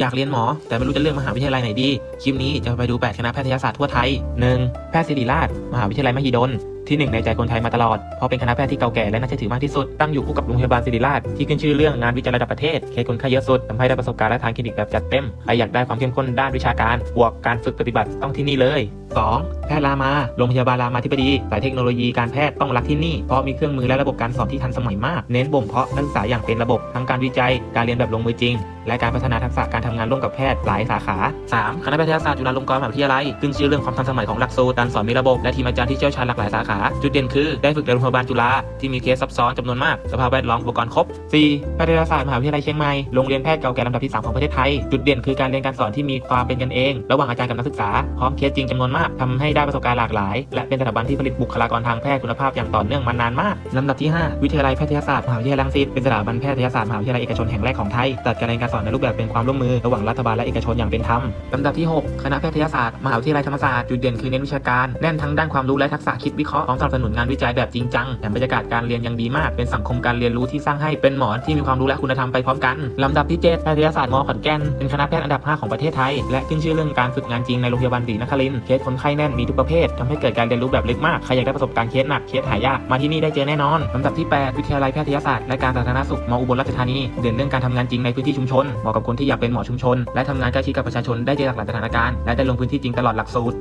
อยากเรียนหมอ แต่ไม่รู้จะเลือกมหาวิทยาลัยไหนดี คลิปนี้จะไปดู 8 คณะแพทยศาสตร์ทั่วไทย 1. แพทย์ศิริราช มหาวิทยาลัยมหิดล ที่หนึ่งในใจคนไทยมาตลอด เพราะเป็นคณะแพทย์ที่เก่าแก่และน่าเชื่อถือมากที่สุด ตั้งอยู่คู่กับโรงพยาบาลศิริราชที่ขึ้นชื่อเรื่องงานวิจัยระดับประเทศ เคสคนไข้เยอะสุดทำให้ได้ประสบการณ์และทางคลินิกแบบจัดเต็ม ใครอยากได้ความเข้มข้นด้านวิชาการ บวกการฝึกปฏิบัติต้องที่นี่เลย 2. แพทย์รามา โรงพยาบาลรามาธิบดีสายเทคโนโลยีการแพทย์ต้องรักที่นี่ เพราะมีเครื่องมือและระบบการสอนที่ทันสมัยมาก เน้นบ่มเพาะนักศึกษาอย่างเป็นระบบทั้งการวิจัย การเรียนแบบลงมือจริง และการพัฒนาทักษะการทำงานร่วมกับแพทย์หลายสาขา 3. คณะแพทยศาสตร์จุฬาลงกรณ์มหาวิทยาลัยขึ้นชื่อเรื่องความทันสมัยของหลักสูตรการสอนมีระบบและทีมอาจารย์ที่เชี่ยวชาญหลากหลายสาขาจุดเด่นคือได้ฝึกในโรงพยาบาลจุฬาที่มีเคสซับซ้อนจำนวนมาก สภาพแวดล้อมอุปกรณ์ครบ 4. แพทยศาสตร์มหาวิทยาลัยเชียงใหม่ โรงเรียนแพทย์เก่าแก่ลำดับที่ 3 ของประเทศไทย จุดเด่นคือการเรียนการสอนที่มีความเป็นกันเอง ระหว่างอาจารย์กับนักศึกษา พร้อมเคสจริงจำนวนมากทำให้ได้ประสบการณ์หลากหลาย และเป็นสถาบันที่ผลิตบุคลากรทางแพทย์คุณภาพอย่างต่อเนื่องมานานมากลำดับที่ 5 วิทยาลัยแพทยศาสตร์มหาวิทยาลัยรังสิตเป็นสถาบันแพทยศาสตร์มหาวิทยาลัยเอกชนแห่งแรกของไทยจัดการเรียนการสอนในรูปแบบเป็นความร่วมมือระหว่างรัฐบาลและเอกชนอย่างเป็นธรรมลำดับที่ 6 คณะแพทยศาสตร์มหาวิทยาลัยธรรมศาสตร์จุดเด่นคือเน้นวิชาการแน่นทั้งด้านความรู้และทักษะคิดวิเคราะห์พร้อมสนับสนุนงานวิจัยแบบจริงจังแถมบรรยากาศการเรียนยังดีมาก เป็นสังคมการเรียนรู้ที่สร้างให้เป็นหมอที่มีความรู้และคุณธรรมไปพร้อมกัน ลำดับที่7แพทยศาสตร์มขอนแก่นเป็นคณะแพทย์อันดับ 5 ของประเทศไทย และขึ้นชื่อเรื่องการฝึกงานจริงในโรงพยาบาลศรีนครินทร์เคสคนไข้แน่นมีทุกประเภททำให้เกิดการเรียนรู้แบบลึกมาก ใครอยากได้ประสบการณ์เคสหนักเคสหายากมาที่นี่ได้เจอแน่นอนลำดับที่ 8 วิทยาลัยแพทยศาสตร์และการสาธารณสุขมอุบลราชธานีเด่นเรื่องการทำงานจริงในพื้นที่ชุมชนเหมาะกับคนที่อยากเป็นหมอชุมชน และทำงานใกล้ชิดกับประชาชนได้เจอหลากหลายสถานการณ์และได้ลงพื้นที่จริงตลอดหลักสูตร